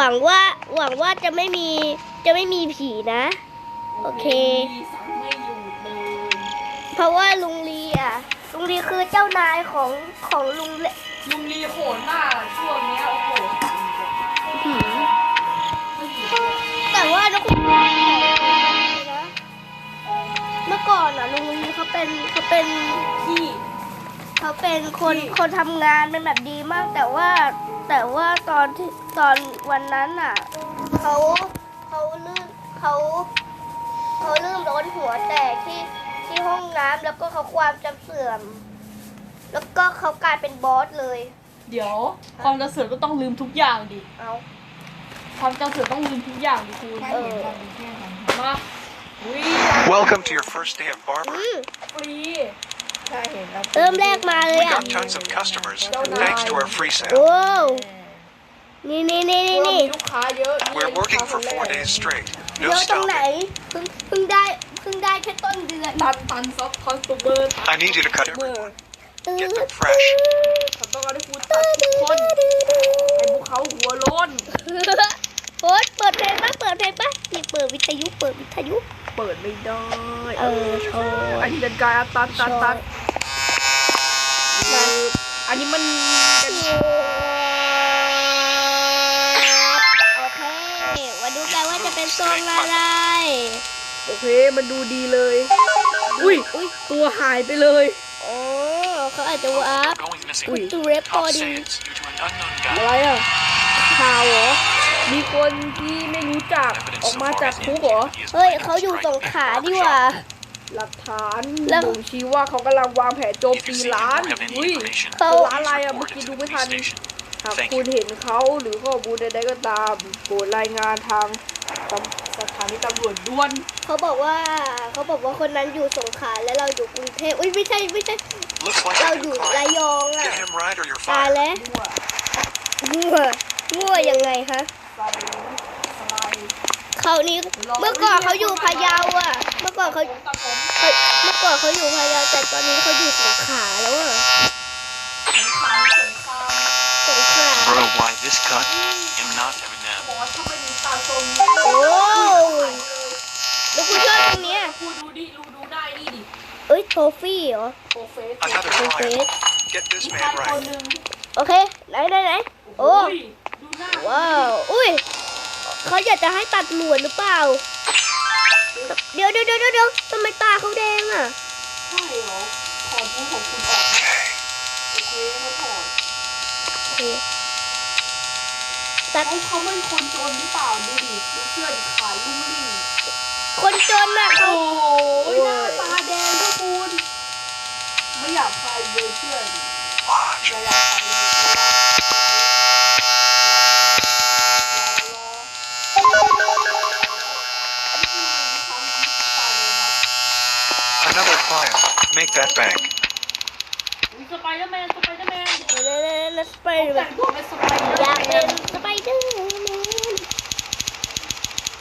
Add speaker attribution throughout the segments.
Speaker 1: หวังว่าหวังว่าจะไม่มีจะไม่มีผีนะ โอเค
Speaker 2: มีสั่งไม่หยุดเลย
Speaker 1: เพราะว่าลุงลีอะลุงลีคือเจ้านายของของลุงเล
Speaker 2: ลุงลีโหดมากช่วงเนี้ยโอ้โหสั่งแบบ
Speaker 1: ผี
Speaker 2: ไม่หยุดเลย
Speaker 1: แต่ว่าทุกคนนะเมื่อก่อนอะลุงลีเขาเป็นเขาเป็น
Speaker 2: พี่
Speaker 1: เขาเป็นคน
Speaker 2: ที่
Speaker 1: คนทำงานเป็นแบบดีมากแต่ว่า แต่ว่าตอนที่ตอนวันนั้นอะเขาเขาลื่นเขาเขาลื่นรถหัวแตกที่ที่ห้องน้ำแล้วก็เขาความจำเสื่อม แล้วก็เขากลายเป็นบอสเลย
Speaker 2: เดี๋ยวความจำเสื่อมก็ต้องลืมทุกอย่างดิ
Speaker 1: เอา
Speaker 2: ความจำเสื่อมต้องลืมทุกอย่างดิคุณ
Speaker 1: เออ
Speaker 2: มาอุ้ย
Speaker 3: Welcome to your first day of barber.
Speaker 1: อืม
Speaker 2: ฟรี
Speaker 4: ใช่ เห็นแล้ว
Speaker 1: เริ่มแรกมาเลย
Speaker 3: We
Speaker 1: อะ
Speaker 3: got tons of customers thanks to our free
Speaker 1: โอ้
Speaker 3: sale.
Speaker 1: นี่นี่นี่นี่
Speaker 4: เรา
Speaker 1: นี่
Speaker 4: มีลูกค้าเยอะนี่
Speaker 3: We're working
Speaker 4: ลูก
Speaker 3: for
Speaker 4: ค้าคน
Speaker 3: four
Speaker 4: แรก
Speaker 3: days straight.
Speaker 1: เย
Speaker 3: No
Speaker 1: อะตรงไหน
Speaker 3: stopping.
Speaker 1: เพิ่งเพิ่งได้เพิ่งได้แค่ต้นเดือน
Speaker 2: ตันตันซับคอนตูเบอร์
Speaker 3: I need you to cut
Speaker 4: เมื่อ
Speaker 3: everyone. Get them fresh.
Speaker 4: ฉันต้องการให้คุณตัดทุกคนให้พวกเขาหัวโล้น
Speaker 1: โอ๊ตเปิดเพลงปะเปิดเพลงปะนี่เปิดวิทยุเปิดวิทยุ
Speaker 4: เปิดไม่ได้
Speaker 1: เออโชว์
Speaker 4: อันนี้เป็นการตัดตัดตัดเอออันนี้มันกัน
Speaker 1: โอเคมาดูกันว่าจะเป็นทรงอะไร
Speaker 4: โอเคมันดูดีเลย อุ้ย
Speaker 1: อุ้ย
Speaker 4: ตัวหายไปเลย
Speaker 1: โอ้เขาอาจจะวาร์ป
Speaker 3: Going missing.
Speaker 4: อุ้ย
Speaker 1: ตูเรปโป
Speaker 3: Top
Speaker 1: ดี
Speaker 3: say it's due to an unknown
Speaker 4: อะไร
Speaker 3: guy.
Speaker 4: อะข่าวเหรอ มีคนที่ไม่รู้จัก
Speaker 3: Evidence
Speaker 4: ออก
Speaker 3: so
Speaker 4: มา
Speaker 3: far
Speaker 4: จาก
Speaker 3: has
Speaker 4: คุกเหรอ
Speaker 3: indicated he is
Speaker 1: เฮ้ย
Speaker 3: planning
Speaker 1: เขา
Speaker 3: to
Speaker 1: อยู่
Speaker 3: strike
Speaker 1: สง
Speaker 3: at
Speaker 1: ขลา
Speaker 3: the
Speaker 1: ดี
Speaker 3: barber
Speaker 1: กว่า
Speaker 3: shop.
Speaker 4: หลักฐาน
Speaker 1: แล้ว
Speaker 4: บ่งชี้ว่าเขากำลังวางแผนโจม
Speaker 3: If
Speaker 4: ตี
Speaker 3: you see him
Speaker 4: ร้าน
Speaker 3: or have any
Speaker 4: อุ้ย
Speaker 3: information,
Speaker 1: เขา
Speaker 4: ร้านอะไร
Speaker 3: please
Speaker 4: อะ
Speaker 3: report
Speaker 4: เมื่อ
Speaker 3: it
Speaker 4: กี้
Speaker 3: to
Speaker 4: ดู
Speaker 3: the
Speaker 4: ไม่
Speaker 3: police
Speaker 4: ทัน
Speaker 3: station.
Speaker 4: หาก
Speaker 3: Thank
Speaker 4: คุณ
Speaker 3: you.
Speaker 4: เห็นเขาหรือข้อมูลใดๆก็ตามโปรดรายงานทางตำสถานีตำรวจด่วน
Speaker 1: เขาบอกว่าเขาบอกว่าคนนั้นอยู่สงขลาและเราอยู่กรุงเทพอุ้ยไม่ใช่ไม่ใช่
Speaker 3: Looks like
Speaker 1: เรา
Speaker 3: a
Speaker 1: อยู่
Speaker 3: new
Speaker 1: ระ
Speaker 3: client.
Speaker 1: ยองอะ
Speaker 3: Get him right or you're
Speaker 1: ตาย
Speaker 3: fired.
Speaker 1: แล้ว
Speaker 2: มั่ว
Speaker 1: มั่วมั่วยังไงฮะ
Speaker 2: สไลด์สไลด์
Speaker 1: เขานี้เมื่อก่อนเขาอยู่พะเยาอะ เมื่อก่อนเขา
Speaker 2: ผมตัดผม
Speaker 1: เขาเมื่อก่อนเขาอยู่พะเยาแต่ตอนนี้เขาอยู่สงขลาแล้วอะ
Speaker 2: สงครามสงคราม
Speaker 1: สงขลา
Speaker 3: Bro, why this cut? I'm not Eminem.
Speaker 2: บอกว่าถ้าไม่มีตาทรง
Speaker 1: โอ้แล้วคุณชอบตรงเนี้ย
Speaker 2: คุณดูดิดูดูได้นี่ดิ
Speaker 1: เอ้ยโทฟี่เหรอ
Speaker 2: โปรเฟส
Speaker 3: Another
Speaker 1: โทเฟ
Speaker 3: client.
Speaker 1: ส
Speaker 3: Get this
Speaker 2: มีใคร
Speaker 3: man
Speaker 2: คน
Speaker 3: right.
Speaker 2: หนึ่ง
Speaker 1: โอเค ไหนไหนไหนโอ้
Speaker 2: ยดูหน้า
Speaker 1: ว้าวอุ้ยเขาอยากจะให้ตัดหนวดหรือเปล่า เดี๋ยวเดี๋ยวเดี๋ยวเดี๋ยวทำไมตาเขาแดงอะ
Speaker 2: ใช่เหรอขอพูดของคุณออกนะโอเคเขาถอด
Speaker 1: โอเคตัด
Speaker 2: เขาเขาเป็นคนจนหรือเปล่าดูดิดูเสื้อดิขายลุ่งลิ่ง
Speaker 1: คนจนน่ะเขา
Speaker 2: โอ้ยหน้าตาแดงก็คุณไม่อยากใครเลยเพื่อน
Speaker 3: Watch.
Speaker 2: อย่าอยากใครเลย
Speaker 3: that bank.
Speaker 2: มีสไปเดอร์แมนสไปเดอร์แมน
Speaker 1: เดี๋ยวเดี๋ยวเดี๋ยวเดี๋ยวสไปเดอร์แม
Speaker 2: แต่
Speaker 1: น
Speaker 2: งตัวเป็นสไปเดอร์
Speaker 1: อยาก
Speaker 2: แม
Speaker 1: เป็น
Speaker 2: น
Speaker 1: สไปเดอร์แมน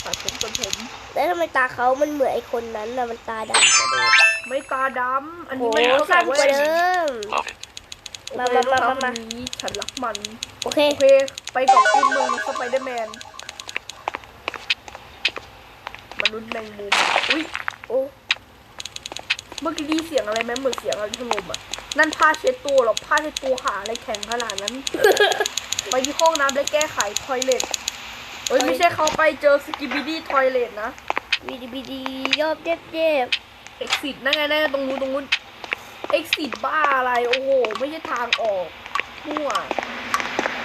Speaker 4: ตัดผมตัดผม
Speaker 1: แล้วทำไมตาเขามันเหมือนไอ้คนนั้นน่ะมันตาดำกว่าเดิม
Speaker 4: ไม่ตาดำอัน
Speaker 1: โอ้
Speaker 4: นี้
Speaker 1: โห
Speaker 4: ไม่เขาใส่
Speaker 1: สั้น
Speaker 4: แว่
Speaker 1: กว่านเดิม
Speaker 3: Love it.
Speaker 4: โอ
Speaker 1: มา
Speaker 4: เค
Speaker 1: มา
Speaker 4: ลูก
Speaker 1: มา
Speaker 4: ค้า
Speaker 1: มา
Speaker 4: ค
Speaker 1: มา
Speaker 4: นนี้ฉันรักมัน
Speaker 1: โอเค
Speaker 4: โอเค ไปกับคุณเมืองสไปเดอร์แมนมนุษย์แมงมุมอุ้ย
Speaker 1: โอ้
Speaker 4: เมื่อกี้ได้ยินเสียงอะไรไหมเหมือนเสียงอะไรถล่มอะ นั่นผ้าเช็ดตัวเหรอผ้าเช็ดตัวหาอะไรแข็งขนาดนั้น ไปที่ห้องน้ำและแก้ไขทอยเลทเอ้ยไม่ใช่เขาไปเจอสกิบิดี้ทอยเลทนะ
Speaker 1: วีดีบีดียอบเจ็บเจ็บ
Speaker 4: เอ็กซิสนั่นไงนั่นไงตรงนู้นตรงนู้นเอ็กซิสบ้าอะไรโอ้โหไม่ใช่ทางออกมั่ว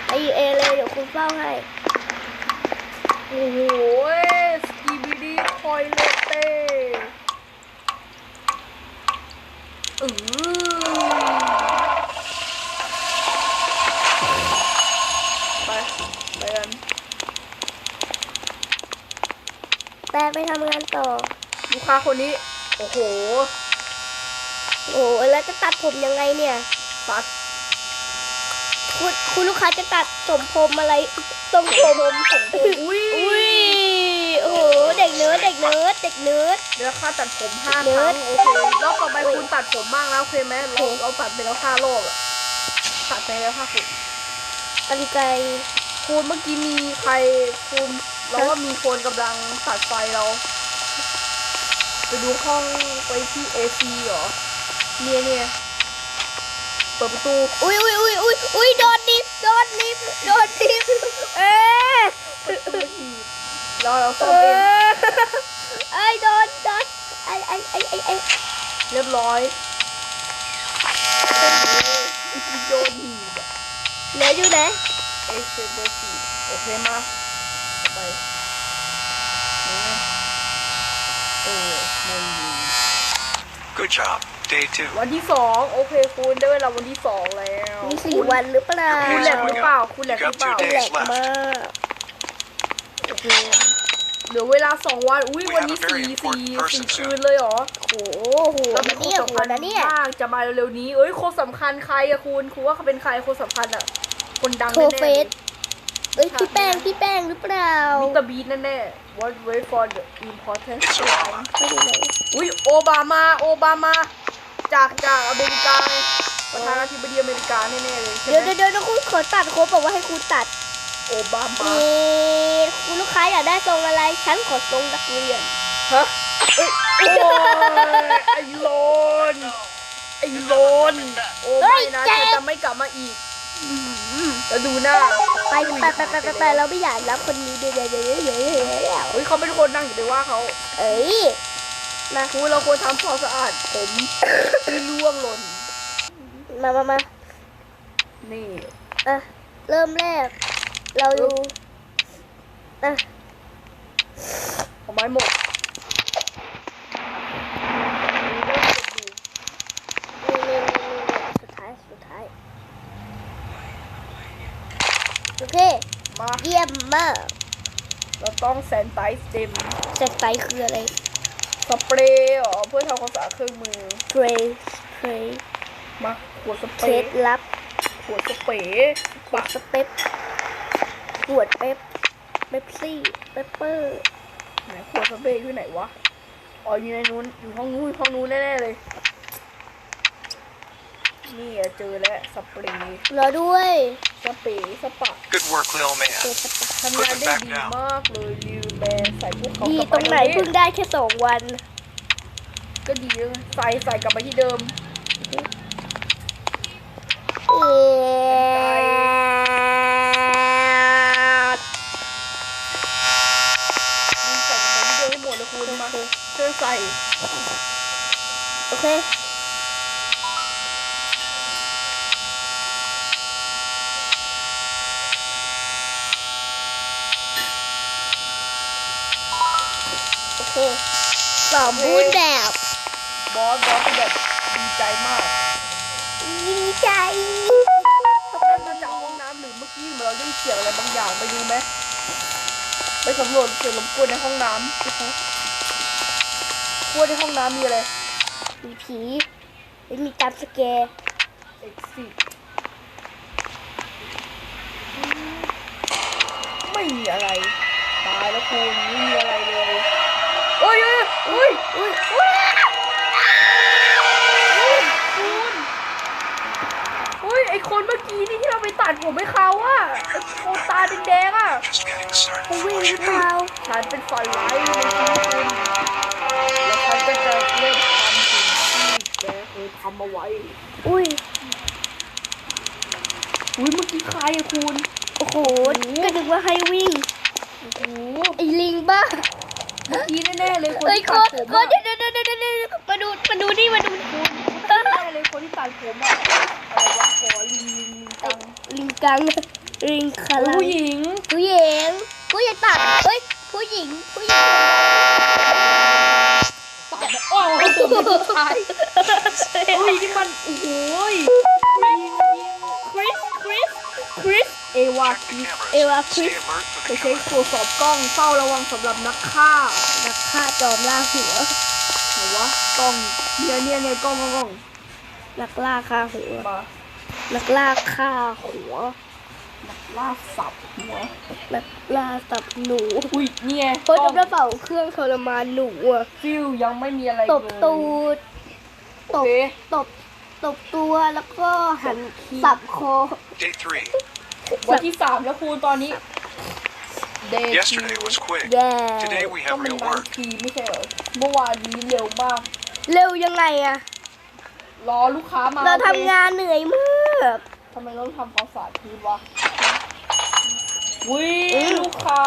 Speaker 1: ไอเอเลยเดี๋ยวคุณเฝ้าให้
Speaker 4: โอ้โหสกีบิดี้ทอยเลเต้ อือไปไปกัน
Speaker 1: แต่ไปทำงานต่อ
Speaker 4: ลูกค้าคนนี้ โอ้โห
Speaker 1: โอ้แล้วจะตัดผมยังไงเนี่ย
Speaker 4: ตัด
Speaker 1: คุณคุณลูกค้าจะตัดสมผมอะไรทรงผม
Speaker 4: ผมผมผมอุ้ย
Speaker 1: อุ้ยโอ้โหเด็ก เนิร์ดเด็กเนิร์ดเด็กเนิร์ด
Speaker 4: เดี๋ยวค่าตัดผมห้า
Speaker 1: เนิ
Speaker 4: ค
Speaker 1: ร์
Speaker 4: รั้
Speaker 1: ด
Speaker 4: งโอเครอบต่อไปคุณตัดผมบ้างแล้วโอเคไหมเราเราตัดไปแล้วห้ารอบอะตัดไปแล้วห้าคน
Speaker 1: กันไกร
Speaker 4: คุณเมื่อกี้มีใครคุณเราว่ามีคนกำลังตัดไฟเรา ไปดูห้องไปที่เอซีเหรอเนี่ยเนี่ยเปิดประตู
Speaker 1: อุ้ยอุ้ยอุ้ยอุ้ยอุ้ยโดนดิฟโดนดิฟโดนดิฟเอ๊ะ
Speaker 4: แล้วเรา
Speaker 1: เอ
Speaker 4: ซ่อมเอง
Speaker 1: อไอ้โดนโดนไอ้ไอ้ไอ้ไอ้ไอ้
Speaker 4: เรียบร้อยอีกโดนหีบอะ
Speaker 1: เหลืออยู่ไหน
Speaker 4: เอเซเบอร์สี่โอเคมาไปเออไม่มี
Speaker 3: Good job. Day two.
Speaker 4: วันที่สองโอเคคุณได้เวลาวันที่สองแล้ว
Speaker 1: มีสี่วันหรือเปล่า
Speaker 4: คุณแหลกหรือเปล่าคุณแหลกหรือเปล่า
Speaker 3: You
Speaker 1: แหล
Speaker 3: got
Speaker 1: ก
Speaker 3: two days
Speaker 1: มาก
Speaker 4: โอเค เหลือเวลาสองวัน อุ้ย
Speaker 3: We
Speaker 4: วัน
Speaker 3: have
Speaker 4: นี้
Speaker 3: a very
Speaker 4: สี่
Speaker 3: important
Speaker 4: สี่
Speaker 3: person
Speaker 4: สี่
Speaker 3: soon
Speaker 4: คืนเลยเหรอ
Speaker 1: โอ้โห
Speaker 4: เราเป็
Speaker 1: นะ
Speaker 4: นคน
Speaker 1: เนี่ย
Speaker 4: สำ
Speaker 1: หั
Speaker 4: คั
Speaker 1: ว
Speaker 4: ญ
Speaker 1: นะเนี่ย
Speaker 4: มากจะมาเร็วๆนี้ เอ้ยคนสำคัญใครอะคุณคุณว่าเขาเป็นใครคนสำคัญอะคนดัง
Speaker 1: โท
Speaker 4: แน่ๆ
Speaker 1: เฟสเอ้ยพี่แป้งพี่แป้งหรือเปล่า
Speaker 4: มิสเตอร์บีแน่ๆ What wait for the important
Speaker 3: It's
Speaker 4: time
Speaker 3: Obama.
Speaker 1: ไม่ดูเลย
Speaker 4: อุ้ยโอบามาโอบามา จากจากอเมริกาประธานาธิบดีอเมริกาแน่ๆเลยใช่
Speaker 1: เดี๋ยว
Speaker 4: ไหม
Speaker 1: เดี๋ยวเดี๋ยวคุณขอตัดโค้ดบอกว่าให้คุณตัด
Speaker 4: โอบามา
Speaker 1: เอ๊ะคุณลูกค้าอยากได้ทรงอะไร ฉันขอทรงนักเรียน
Speaker 4: ฮะเอ้ยโอ้ยไอ้โลนไอ้โลนโอ้
Speaker 1: เฮ้
Speaker 4: ไม่
Speaker 1: ย
Speaker 4: นะ
Speaker 1: เจ็บ
Speaker 4: เธอจะไม่กลับมาอีกแล้วดูหน้า
Speaker 1: ไปไปไปไปไปไปเราไม่อยากรับคนนี้เดี๋ยวเดี๋ยวเดี๋ยวเดี๋ยวเดี๋ยวเดี๋ยว
Speaker 4: เฮ้ยเขาเป็นคนนั่งอยู่ไปว่าเขา
Speaker 1: เอ้ยมา
Speaker 4: ครูเราควรทำความสะอาดผมที่ร่วงหล่น
Speaker 1: มามามา
Speaker 4: นี่
Speaker 1: อะเริ่มแรก เราดูอะ
Speaker 4: เอาไม้หมด
Speaker 1: นี่นี่นี่นี่สุดท้ายสุดท้ายโอเค
Speaker 4: มา
Speaker 1: เยี่ยมมาก
Speaker 4: เราต้องแซนไตส์เต็ม
Speaker 1: เซตไตคืออะไร
Speaker 4: สเปรย์เหรอเพื่อทำความสะอาดเครื่องมือ
Speaker 1: เทรย์เทรย์
Speaker 4: มาขวดสเป
Speaker 1: เค
Speaker 4: ร
Speaker 1: ล็
Speaker 4: ย์
Speaker 1: ดลับ
Speaker 4: ขวดสเปรย์ ปะ
Speaker 1: สเป๊ป ขวดเป๊ปเป๊ปซี่เปปเปอร์
Speaker 4: ไหนขวดสเปรย์ที่ไหนวะอ๋ออยู่ในนู้นอยู่ห้องนู้นห้องนู้นแน่ๆเลยนี่อะเจอแล้วสเปรย์
Speaker 1: รอด้วย
Speaker 4: สเปรย์สปะ
Speaker 3: Good work, little
Speaker 1: เปิ
Speaker 3: man.
Speaker 1: ดสปา
Speaker 4: ทำงานได้ดีมากเลยลิวแบนใส่พวกเขา
Speaker 1: ดี
Speaker 4: กลับ
Speaker 1: ตรงไหน
Speaker 4: ป
Speaker 1: เพิ่งได้แค่สองวัน
Speaker 4: ก็ดีแล้วไงใส่ใส่กลับไปที่เดิม
Speaker 1: เอ๊ะ
Speaker 4: นี่ใส่กลับไปที่เดิมให้หมดเลยคุณมาช่วยใส่
Speaker 1: โอ เคโอเคสอบบูนแบบ
Speaker 4: บอสบอสแบบดีใจมาก
Speaker 1: ดีใจ
Speaker 4: เขาเป็นมาจากห้องน้ำหรือเมื่อกี้เหมือนเราได้ยินเสียงอะไรบางอย่างไปดูไหมไปสำรวจเสียงรบกวนในห้องน้ำกวนในห้องน้ำมีอะไร
Speaker 1: มีผีไม่มีจำสแกร์
Speaker 4: exit ไม่มีอะไร ตายแล้วคุณไม่มีอะไรเลยเอ้ยเอ้ยเอ้ย
Speaker 1: อุ้ยอุ้ย
Speaker 4: คุณเฮ้ยไอคนเมื่อกี้นี่ที่เราไปตัดผมให้เขาอะโคตาแดงๆอะ
Speaker 3: Just getting started.
Speaker 1: เขาวิ่งหรือเปล่า
Speaker 4: ฉันเป็นฝันร้าย แน่ๆเลยคน
Speaker 1: เอ้ย
Speaker 4: ที่
Speaker 1: โค
Speaker 4: ตัด
Speaker 1: ต
Speaker 4: ผม
Speaker 1: โค
Speaker 4: อะ
Speaker 1: ตเดี๋ยวเดี๋ยวเดี๋ยวเดี๋ยวเดี๋ยวมาดูมาดูนี่มาดูนี่
Speaker 4: แน่เลยคนที่ตัดผมอะอะไรวะขอลิงลิงลิงกัง
Speaker 1: ลิงกังลิงคารา
Speaker 4: ผู้หญิง
Speaker 1: ผู้หญิงผู้หญิงตัดเฮ้ยผู้หญิงผู้หญิง
Speaker 4: ตัดแบบโอ้โหผู้ชายอุ้ยนี่มันโอ้ เอวา
Speaker 3: Check
Speaker 4: คิ
Speaker 3: the
Speaker 4: ส
Speaker 3: cameras.
Speaker 1: Eva,
Speaker 3: Stay
Speaker 1: please.
Speaker 3: alert for
Speaker 4: ไป
Speaker 3: the
Speaker 4: เช็ค
Speaker 3: cover.
Speaker 4: ตรวจสอบกล้องเฝ้าระวังสำหรับนักฆ่า
Speaker 1: นักฆ่าจอมล่าหัว
Speaker 4: ไหนวะกล้องเนี่ยเนี่ยเนี่ยกล้องกล้องกล้อง
Speaker 1: นักล่าฆ่าหัว
Speaker 4: มา
Speaker 1: นักล่าฆ่าหัว
Speaker 4: ล่าสับหัว
Speaker 1: นักล่าสับหนู
Speaker 4: อุ้ยเนี่ย
Speaker 1: เฮ้ย
Speaker 4: กล้อง
Speaker 1: น้ำเป่าเครื่องทรมานหนูอะ
Speaker 4: ฟิวยังไม่มีอะไร
Speaker 1: ตบ
Speaker 4: เลย
Speaker 1: ตูด
Speaker 4: โอเค
Speaker 1: ตบตบตัวแล้วก็หัน
Speaker 4: ตบขี้
Speaker 1: สับคอ
Speaker 3: Day three.
Speaker 4: วันที่สามแล้วครูตอนนี้ day
Speaker 3: Yesterday was quick.
Speaker 1: แย่
Speaker 3: Today we
Speaker 4: ก็
Speaker 3: have
Speaker 4: มัน
Speaker 3: real
Speaker 4: บาง
Speaker 3: work.
Speaker 4: ทีไม่ใช่เหรอเมื่อวานนี้เร็วมาก
Speaker 1: เร็วยังไงอะ
Speaker 4: รอลูกค้ามา
Speaker 1: เรา
Speaker 4: โอค
Speaker 1: ทำงานเหนื่อยมาก
Speaker 4: ทำไมต้องทำความสะอาดพื้นวะวิ
Speaker 1: อืม
Speaker 4: ลูกค้า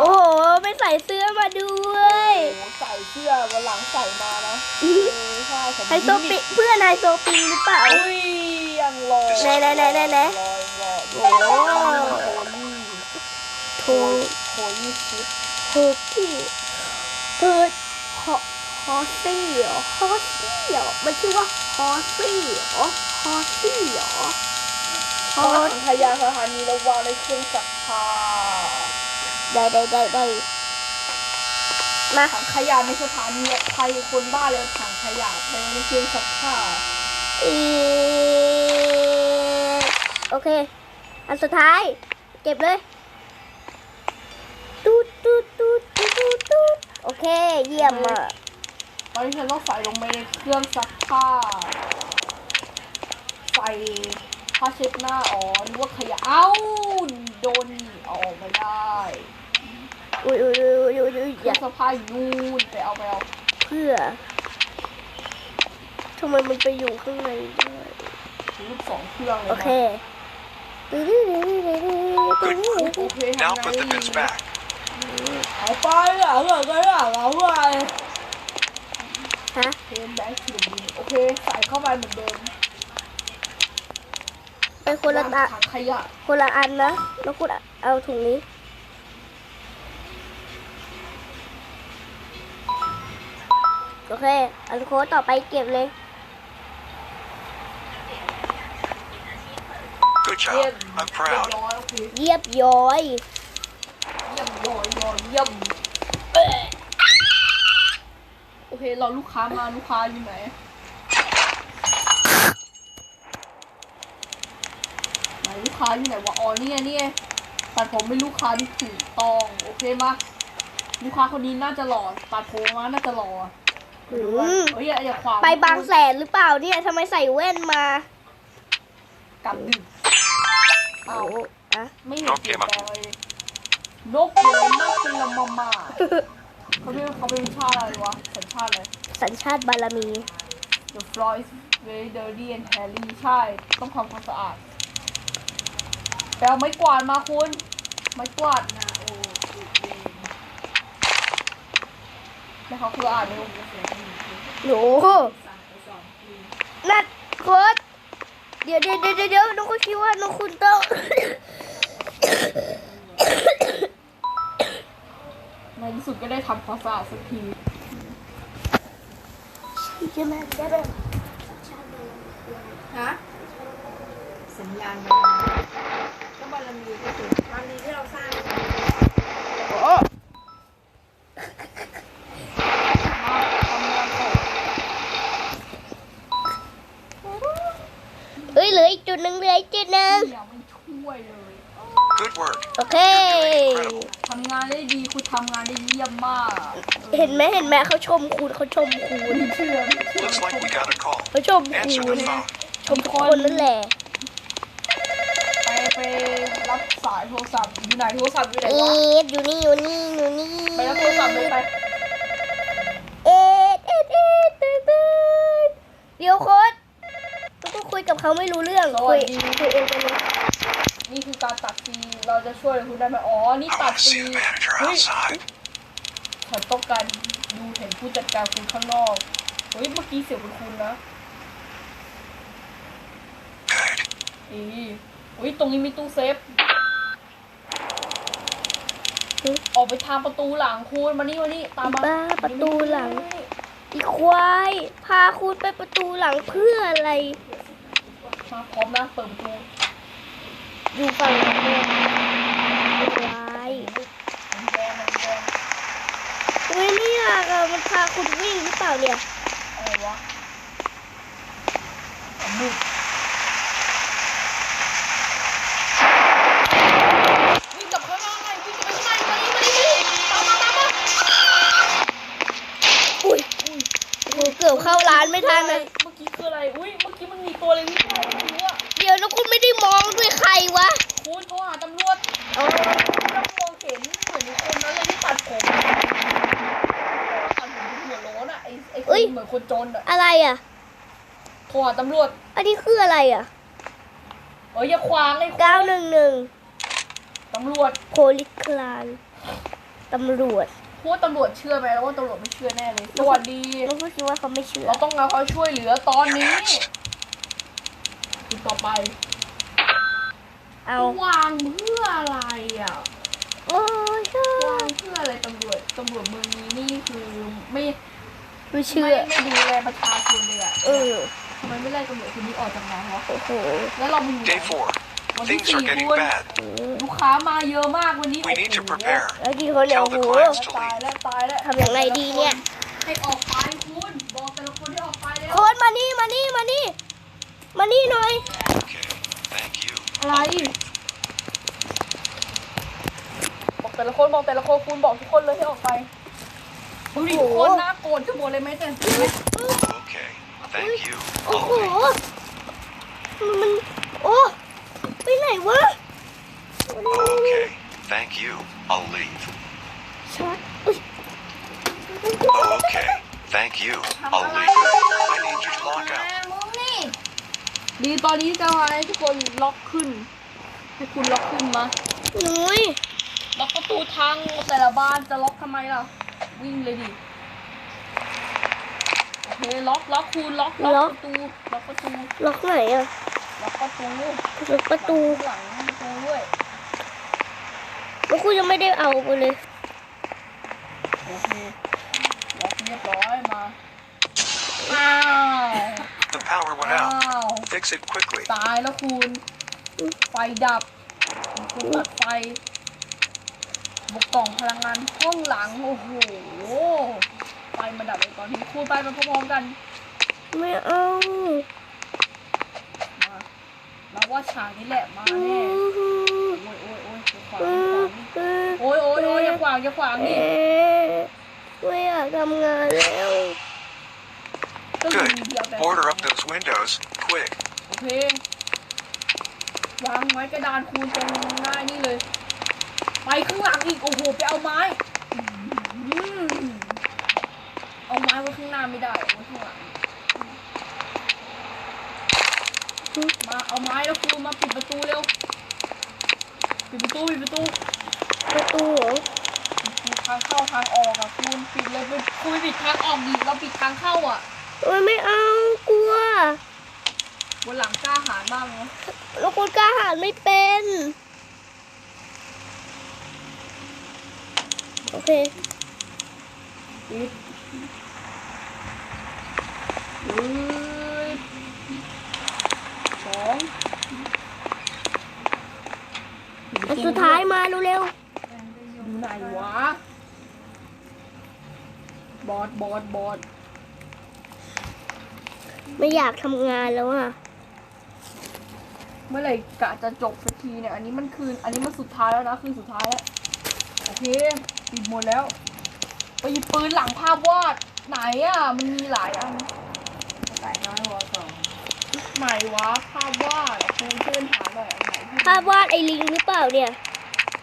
Speaker 1: โอ้โหไม่ใส่เสื้อมาด้วย
Speaker 4: โอ้โหใส่เสื้อวันหลังใส่มานะเออใช่ผม
Speaker 1: ไฮโซปิเพื่อนไฮโซปิงหรือเปล่า
Speaker 4: อุ้ยยังรอ
Speaker 1: ไหนไหนไหนไหนไหน
Speaker 4: รอรอ
Speaker 1: โอ้โห
Speaker 4: โคลี่
Speaker 1: โท
Speaker 4: โคลี่ชิป
Speaker 1: โทที่เพิดฮอฮอซี่เหรอฮอซี่เหรอมันชื่อว่าฮอซี่เหรอฮอซี่เหรอฮอส
Speaker 4: ถังขยะสถานีระวางในเครื่องซักผ้า
Speaker 1: ได้ได้ได้ได้มา
Speaker 4: ถังขยะในสถานีใครคนบ้าเลยถังขยะไปในเครื่องซักผ้า
Speaker 1: อีโอเค อันสุดท้าย เก็บเลยตูดตูดตูดตูดตูดตูดโอเค เยี่ยมอะ
Speaker 4: ตอนนี้ฉันต้องใส่ลงไปในเครื่องซักผ้า ใส่ผ้าเช็ดหน้าอ๋อนึกว่าขยะเอ้าโดนหนีเอาออกไม่ได้
Speaker 1: อุ้ยอุ้ยอุ้ยอุ้ยอุ้ย
Speaker 4: เค
Speaker 1: อ
Speaker 4: รื่อย่างซักผ้าอยู่นู่นไปเอาไปเอา
Speaker 1: เพื่อทำไมมันไปอยู่ข้างในด้วย
Speaker 4: ลูกสองเครื่องเลย
Speaker 1: โอ
Speaker 4: นะ
Speaker 1: เค
Speaker 3: Good work.
Speaker 4: โอเค
Speaker 3: Now
Speaker 4: ทำไง
Speaker 3: put the bins back.
Speaker 4: เอาไปอะเอาไปอะเอาไป
Speaker 1: ฮะ
Speaker 4: เทนแบ็คถึงโอเค ใส่เข้าไปเหมือนเดิม
Speaker 1: ไปคนละตะ
Speaker 4: ถังขยะ
Speaker 1: คนละอันนะ แล้วคุณเอาถุงนี้ โอเค อันโค้ดต่อไปเก็บเลย
Speaker 3: Good
Speaker 4: เยี่ย
Speaker 3: job.
Speaker 4: ม
Speaker 3: I'm proud.
Speaker 4: เรียบร้อยโอเค
Speaker 1: เยียบย้อย
Speaker 4: เยี่ยมยอยยอยเยี่ยมเอ้ยโอเคเราลูกค้ามาลูกค้าอยู่ไหนไหนลูกค้าอยู่ไหนวะอ๋อนี่ไงนี่ไงตัดผมเป็นลูกค้าที่ถูกต้องโอเคมาลูกค้าคนนี้น่าจะหล่อตัดผมมาน่าจะหล่อ
Speaker 1: อืม
Speaker 4: เฮ้ยอย่าอย่าขวาง
Speaker 1: ไปบางแสนหรือเปล่าเนี่ยทำไมใส่แว่นมา
Speaker 4: กลับดึก
Speaker 1: เอา
Speaker 4: เอา
Speaker 1: อะ
Speaker 4: ไม่เห็นเปลี่ยนแปลงเลยนกเยอะมากเป็นละมามาเขาเป็นเขาเป็นชาติอะไรวะสัญชาติอะไร
Speaker 1: สัญชาติบารมี
Speaker 4: The floor is very dirty and hairy ใช่ ต้องทำความสะอาดไปเอาไม้กวาดมาคุณ ไม้กวาดนะโอ้แล้วเขาคืออ่านเร็ว
Speaker 1: โหนัดโค้ด เดี๋ยวเดี๋ยวเดี๋ยวเดี๋ยวน้องคุณคิดว่าน้องคุณต้อง
Speaker 4: ในที่สุดก็ได้ทำความสะอาดสักที
Speaker 1: ใช่ไหมได้ไหม
Speaker 2: ฮะสัญญาณก็บารมีก็คือบารมีที่เราสร้าง
Speaker 1: เห็น
Speaker 4: ไห
Speaker 1: มเห็นไหมเขาชมคุณเขาชมคุณ
Speaker 4: ไม่เชื่อไม่เชื่อ
Speaker 3: Looks like we got a call.
Speaker 1: เขาชม
Speaker 3: Answer
Speaker 1: คุ
Speaker 3: the
Speaker 1: ณ
Speaker 3: phone.
Speaker 1: ชมทุกคนนั่นแหละ
Speaker 4: ไปไปรับสายโทรศัพท์อยู่ไหนโทรศัพท์อยู่ไหน
Speaker 1: เอ็
Speaker 4: วะ
Speaker 1: ดอยู่นี่อยู่นี่อยู่นี่
Speaker 4: ไปรับโทรศัพท์เลยไป
Speaker 1: เอ็ดเอ็ดเอ็ดตึ๊ดตึ๊ดเดี๋ยวโค้ดเราต้องคุยกับเขาไม่รู้เรื่อง
Speaker 4: ส
Speaker 1: คุ
Speaker 4: วั
Speaker 1: ย
Speaker 4: สดี
Speaker 1: คุยเองกันเลย
Speaker 4: นี่คือการตัดฟรีเราจะช่วยคุณได้ไหมอ๋อนี่
Speaker 3: I
Speaker 4: ตัด
Speaker 3: want to
Speaker 4: ฟรี
Speaker 3: see the manager
Speaker 4: เฮ้ย
Speaker 3: outside.
Speaker 4: ฉันต้องการดูเห็นผู้จัดการคุณข้างนอกเฮ้ยเมื่อกี้เสียงคุณคุณนะ
Speaker 3: Good.
Speaker 4: อีเฮ้ยตรงนี้มีตู้เซฟออกไปทางประตูหลังคุณมานี่มานี่ตามมา
Speaker 1: บ้าประตูหลัง อีควายพาคุณไปประตูหลังเพื่ออะไร
Speaker 4: มาพร้อมนะเปิดประตู
Speaker 1: อยู่ฝั่งนั้นเนี่ยควาย
Speaker 4: มันแดงมันแดง
Speaker 1: อุ้ยไม่อยากอะ มันพาคุณวิ่งหรือเปล่าเนี่ย
Speaker 4: อะไรวะเอามืด
Speaker 1: เห
Speaker 4: มือนคนจนอะ
Speaker 1: อะไรอะ
Speaker 4: โทรหาตำรวจ
Speaker 1: อันนี้คืออะไรอะ
Speaker 4: เอ้ยอย่าขวางไอ้คน
Speaker 1: เก้าหนึ่งหนึ่ง
Speaker 4: ตำรวจ
Speaker 1: โพลิสคลานตำรวจ
Speaker 4: พูดตำรวจเชื่อไหมแล้วว่าตำรวจไม่เชื่อแน่เลย สวัสดี
Speaker 1: น้องก็คิดว่าเขาไม่เชื่อ
Speaker 4: เราต้องการเขาช่วยเหลือตอนนี้ติดต่อไป
Speaker 1: เอา
Speaker 4: วางเพื่ออะไรอะ
Speaker 1: โอ้ยเชื่อ
Speaker 4: วางเพื่ออะไรตำรวจตำรวจเมืองนี้นี่คือไม่
Speaker 1: ไม่เชื่อ
Speaker 4: ไม่ไม่ดูแลประชาชนเลยอะ
Speaker 1: เออ
Speaker 4: ทำไมไม่ไล่ตำรวจคนนี้ออกจากงานวะ
Speaker 1: โอ้โห
Speaker 4: แล้วเราไปอยู่ไหน
Speaker 3: Day four.
Speaker 4: วันที่
Speaker 3: Things
Speaker 4: สี่
Speaker 3: are getting
Speaker 4: คุณ
Speaker 3: bad.
Speaker 4: ลูกค้ามาเยอะมากวันนี้
Speaker 3: We need to
Speaker 4: โอ้โห
Speaker 3: prepare.
Speaker 1: แล้วกี่คนเนี่ย
Speaker 3: Tell
Speaker 1: โอ้
Speaker 3: the
Speaker 1: โห
Speaker 3: clients to
Speaker 4: ตาย
Speaker 3: leave.
Speaker 4: แล้วตายแล้ว
Speaker 1: ทำยังไงดีเนี่ย
Speaker 4: ให้ออกไปคุณบอกแต่ละคนให้ออกไปเลย
Speaker 1: โคนมานี่มานี่มานี่มานี่หน่อย
Speaker 3: Okay. Thank you.
Speaker 4: อะไรบอกแต่ละคนบอกแต่ละคนคุณบอกทุกคนเลยให้ออกไป ดูดิ
Speaker 1: โอ้
Speaker 4: ทุก
Speaker 1: โห
Speaker 4: คนน่าโกรธจะหมดเลยไหมแต่
Speaker 3: Okay. Thank you.
Speaker 1: โอ้
Speaker 3: I'll
Speaker 1: โห
Speaker 3: leave.
Speaker 1: มัน โอ้ ไปไหนวะ
Speaker 3: Okay. Thank you. I'll leave.
Speaker 1: ช็อตอุ๊ย
Speaker 3: Okay. Thank you. I'll leave. I need you to log out.
Speaker 4: ดีตอนนี้จะให้ทุกคนล็อกขึ้น ให้คุณล็อกขึ้นมา
Speaker 1: หนุย
Speaker 4: ล็อกประตูทางแต่ละบ้านจะล็อกทำไมล่ะ วิ่งเลยดิโอเคล็อกล็อกคุณล็อกล็อกประตูล็อกประตู
Speaker 1: ล็อกไหนอะ
Speaker 4: ล็อกประตู
Speaker 1: ล็อกประตู
Speaker 4: หลังประตูด้วย
Speaker 1: แล้วคุณยังไม่ได้เอาไปเลย
Speaker 4: โอเคล็อกเรียบร้อยมาอ้าว
Speaker 3: The power went
Speaker 4: อ้า
Speaker 3: out.
Speaker 4: ว
Speaker 3: Fix it quickly.
Speaker 4: ตายแล้วคุณไฟดับคุณตัดไฟ บกกล่องพลังงานห้องหลัง โอ้โหไฟมันดับเลยตอนนี้คุณไปมาพร้อมๆกัน
Speaker 1: ไม่เอา
Speaker 4: มาเราว่าฉากนี้แหละมาแน่โอ้ยโอ้ยโอ้ยอย่าขวางอย่าขวางโอ้ยโอ้ยโอ้ยอย่าขวางอย่าขวางนี่
Speaker 1: ไม่อยากทำงานแล้ว
Speaker 4: ก็คือเดียว
Speaker 3: Good. Border up those windows. Quick.
Speaker 4: โอเควางไว้กระดานคูณตรงหน้านี่เลย ไปข้างหลังอีกโอ้โหไปเอาไม้อืมเอาไม้ไว้ข้างหน้าไม่ได้เอาไว้ข้างหลังมาเอาไม้แล้วคูณมาปิดประตูเร็วปิดประตูปิดประตู
Speaker 1: ประตูเหรอ
Speaker 4: ปิดทางเข้าทางออกอะคูณปิดเลยปิดคูณปิดทางออกดิเราปิดทางเข้าอะ
Speaker 1: โอ้ยไม่เอากลัว
Speaker 4: บนหลังกล้าหาญบ้างนะ
Speaker 1: แล้วคุณกล้าหาญไม่เป็น เค
Speaker 4: ปิดปิดสอง
Speaker 1: อันสุดท้ายมาเร็ว
Speaker 4: อยู่ไหนวะ บอสบอสบอส
Speaker 1: ๆไม่อยากทำงานแล้วอะ
Speaker 4: เมื่อไหร่กะจะจบสักทีเนี่ย อันนี้มันคืน อันนี้มันสุดท้ายแล้วนะ คืนสุดท้ายแล้วโอเค ปิดหมดแล้ว ไปหยิบปืนหลังภาพวาดไหนอะ มันมีหลายอันไหนน้อยวะสองไหนวะภาพวาดคุณช่วยหาหน่อยอันไหนที่
Speaker 1: ภาพวาดไอ้ลิงหรือเปล่าเนี่ย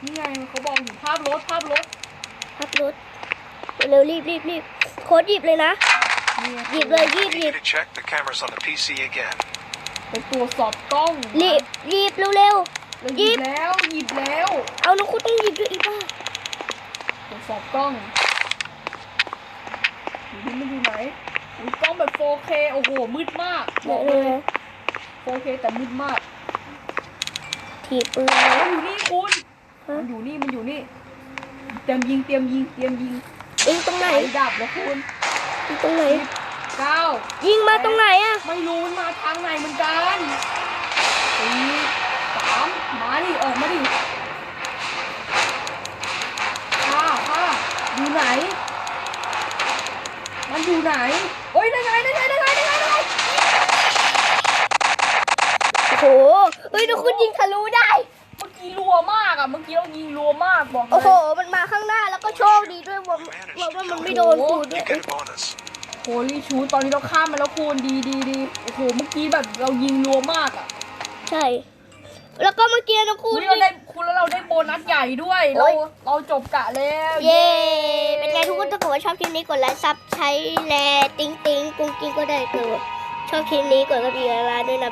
Speaker 4: นี่ไงเขาบอกอยู่ภาพรถภาพรถ
Speaker 1: ภาพรถเร็วรีบรีบรีบโค้ดหยิบเลยนะ
Speaker 4: นี่ไง
Speaker 1: หยิบเลยรีบ
Speaker 3: We
Speaker 1: หยิ
Speaker 3: need
Speaker 1: บ
Speaker 3: to check the cameras on the PC again.
Speaker 4: ไปตรวจสอบกล้อง
Speaker 1: รีบหยิบเร็ว
Speaker 4: แล้ว
Speaker 1: หยิ
Speaker 4: หยิบบแล้วหยิบแล้ว
Speaker 1: ๆ เอาน้องคุณต้องหยิบด้วยอีบ้า
Speaker 4: ต รวจสอบกล้องอยู่นี่มันอยู่ไหนอุ้ยกล้องแบบ 4K โอ้โห มืดมากบอกเลย 4K แต่มืดมาก
Speaker 1: ถีบปืน
Speaker 4: มันอยู่นี่คุณมันอยู่นี่มันอยู่นี่ เตรียมยิงเตรียมยิงเตรียมยิง
Speaker 1: ยิงตรงไหน
Speaker 4: ไฟดับแล้วคุณ
Speaker 1: ยิงตรงไหน
Speaker 4: เก้า
Speaker 1: ยิงมาตรงไหนอะ
Speaker 4: ไม่รู้มันมาทางไหนเหมือนกันสี่สามมาดิออกมาดิ อยู่ไหน มันอยู่ไหน โอ้ยได้ไงได้ไงได้ไงได้ไงได้ไง
Speaker 1: โอ้โหเฮ้ยน้องคุณยิงทะลุได้
Speaker 4: เมื่อกี้รัวมากอะเมื่อกี้เรายิงรัวมากบอกเล
Speaker 1: โอ้โห
Speaker 4: ย
Speaker 1: มันมาข้างหน้าแล้วก็โชคดีด้วยว่าว่าว่ามันไม่โดนคุณด้ว
Speaker 3: You
Speaker 1: ย
Speaker 3: get a bonus.
Speaker 4: โฮลี่ชูตอนนี้เราข้ามมาแล้วคูณดีดีดีโอ้โหเมื่อกี้แบบเรายิงรัวมากอะ
Speaker 1: ใช่ แล้วก็เมื่อกี้นะคุณ
Speaker 4: อุ๊ยเราได้คุณแล้วเราได้โบนัสใหญ่ด้วย
Speaker 1: โอ๊
Speaker 4: เรา
Speaker 1: ย
Speaker 4: เราจบกะแล้ว
Speaker 1: เย้ เป็นไงทุกคนถ้าเกิดว่าชอบคลิปนี้กดไลค์ซับใช้แลติ้งติ้งกุ้งกิ้งก็ได้เกิดชอบคลิปนี้กดกระดิ่งเวลาด้วยนะ